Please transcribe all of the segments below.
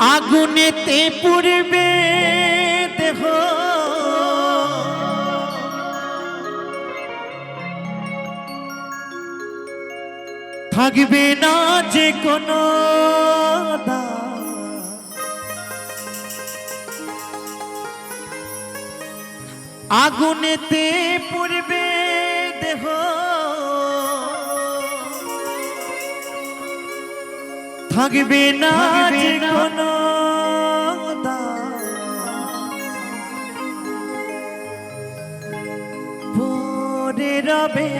আগুনেতে পুড়বে দেহ থাকবে না যে কোনো। আগুনেতে পুড়বে দেহ থাকবে না কোনো। পড়ে রবে।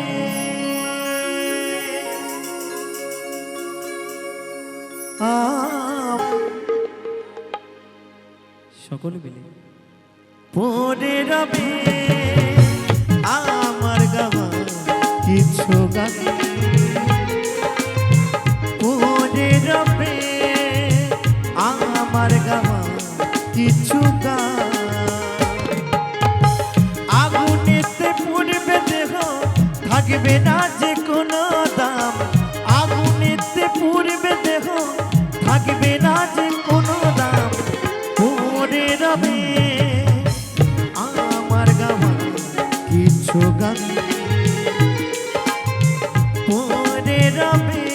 সকলে মিলে। পড়ে রবে। কিছু গান আগুনেতে পুড়বে দেহ, থাকবে না যে কোনো দাম। আগুনেতে পুড়বে দেহ, থাকবে না যে কোনো দাম। পড়ে রবে, আমার গাওয়া কিছু গান। পড়ে রবে,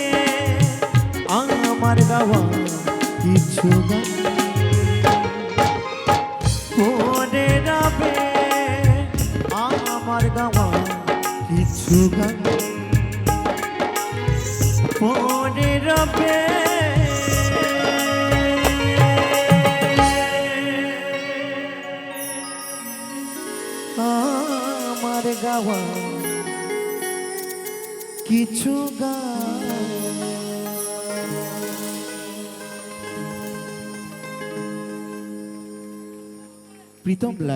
আমার গাওয়া কিছু গান। আমার গাওয়া কিছু গান আমার গাওয়া কিছু প্রীতম লাই